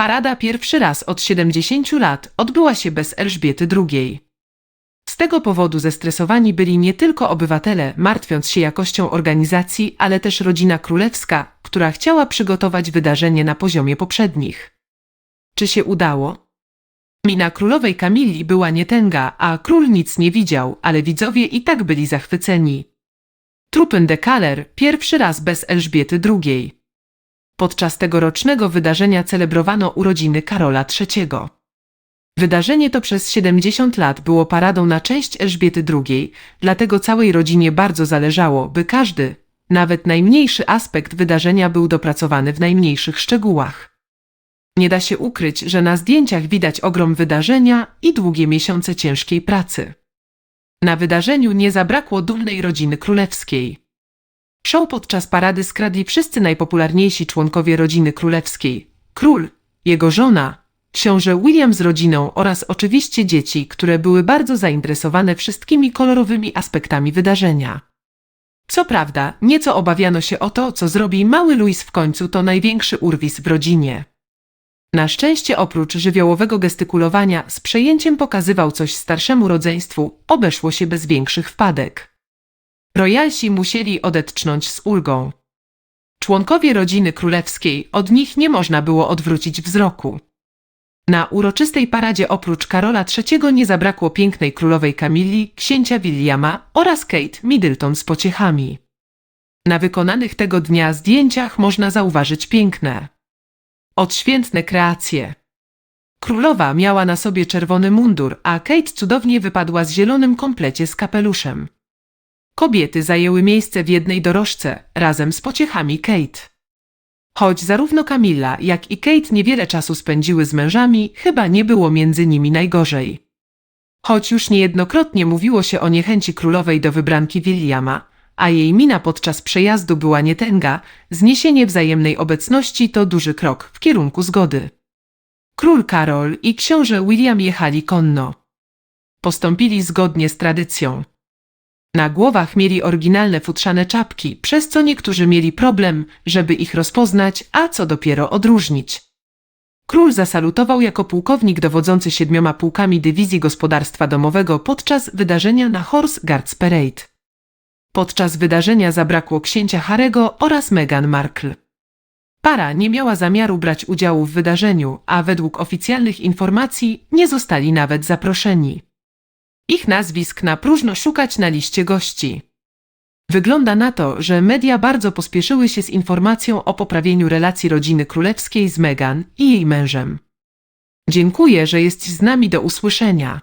Parada pierwszy raz od 70 lat odbyła się bez Elżbiety II. Z tego powodu zestresowani byli nie tylko obywatele, martwiąc się jakością organizacji, ale też rodzina królewska, która chciała przygotować wydarzenie na poziomie poprzednich. Czy się udało? Mina królowej Kamilli była nietęga, a król nic nie widział, ale widzowie i tak byli zachwyceni. Trupen de Kaler pierwszy raz bez Elżbiety II. Podczas tegorocznego wydarzenia celebrowano urodziny Karola III. Wydarzenie to przez 70 lat było paradą na cześć Elżbiety II, dlatego całej rodzinie bardzo zależało, by każdy, nawet najmniejszy aspekt wydarzenia był dopracowany w najmniejszych szczegółach. Nie da się ukryć, że na zdjęciach widać ogrom wydarzenia i długie miesiące ciężkiej pracy. Na wydarzeniu nie zabrakło dumnej rodziny królewskiej. Show podczas parady skradli wszyscy najpopularniejsi członkowie rodziny królewskiej. Król, jego żona, książę William z rodziną oraz oczywiście dzieci, które były bardzo zainteresowane wszystkimi kolorowymi aspektami wydarzenia. Co prawda, nieco obawiano się o to, co zrobi mały Louis w końcu to największy urwis w rodzinie. Na szczęście oprócz żywiołowego gestykulowania z przejęciem pokazywał coś starszemu rodzeństwu, obeszło się bez większych wpadek. Royalsi musieli odetchnąć z ulgą. Członkowie rodziny królewskiej, od nich nie można było odwrócić wzroku. Na uroczystej paradzie oprócz Karola III nie zabrakło pięknej królowej Kamilli, księcia Williama oraz Kate Middleton z pociechami. Na wykonanych tego dnia zdjęciach można zauważyć piękne, odświętne kreacje. Królowa miała na sobie czerwony mundur, a Kate cudownie wypadła z zielonym komplecie z kapeluszem. Kobiety zajęły miejsce w jednej dorożce razem z pociechami Kate. Choć zarówno Camilla, jak i Kate niewiele czasu spędziły z mężami, chyba nie było między nimi najgorzej. Choć już niejednokrotnie mówiło się o niechęci królowej do wybranki Williama, a jej mina podczas przejazdu była nietęga, zniesienie wzajemnej obecności to duży krok w kierunku zgody. Król Karol i książę William jechali konno. Postąpili zgodnie z tradycją. Na głowach mieli oryginalne futrzane czapki, przez co niektórzy mieli problem, żeby ich rozpoznać, a co dopiero odróżnić. Król zasalutował jako pułkownik dowodzący siedmioma pułkami dywizji gospodarstwa domowego podczas wydarzenia na Horse Guards Parade. Podczas wydarzenia zabrakło księcia Harego oraz Meghan Markle. Para nie miała zamiaru brać udziału w wydarzeniu, a według oficjalnych informacji nie zostali nawet zaproszeni. Ich nazwisk na próżno szukać na liście gości. Wygląda na to, że media bardzo pospieszyły się z informacją o poprawieniu relacji rodziny królewskiej z Meghan i jej mężem. Dziękuję, że jest z nami do usłyszenia.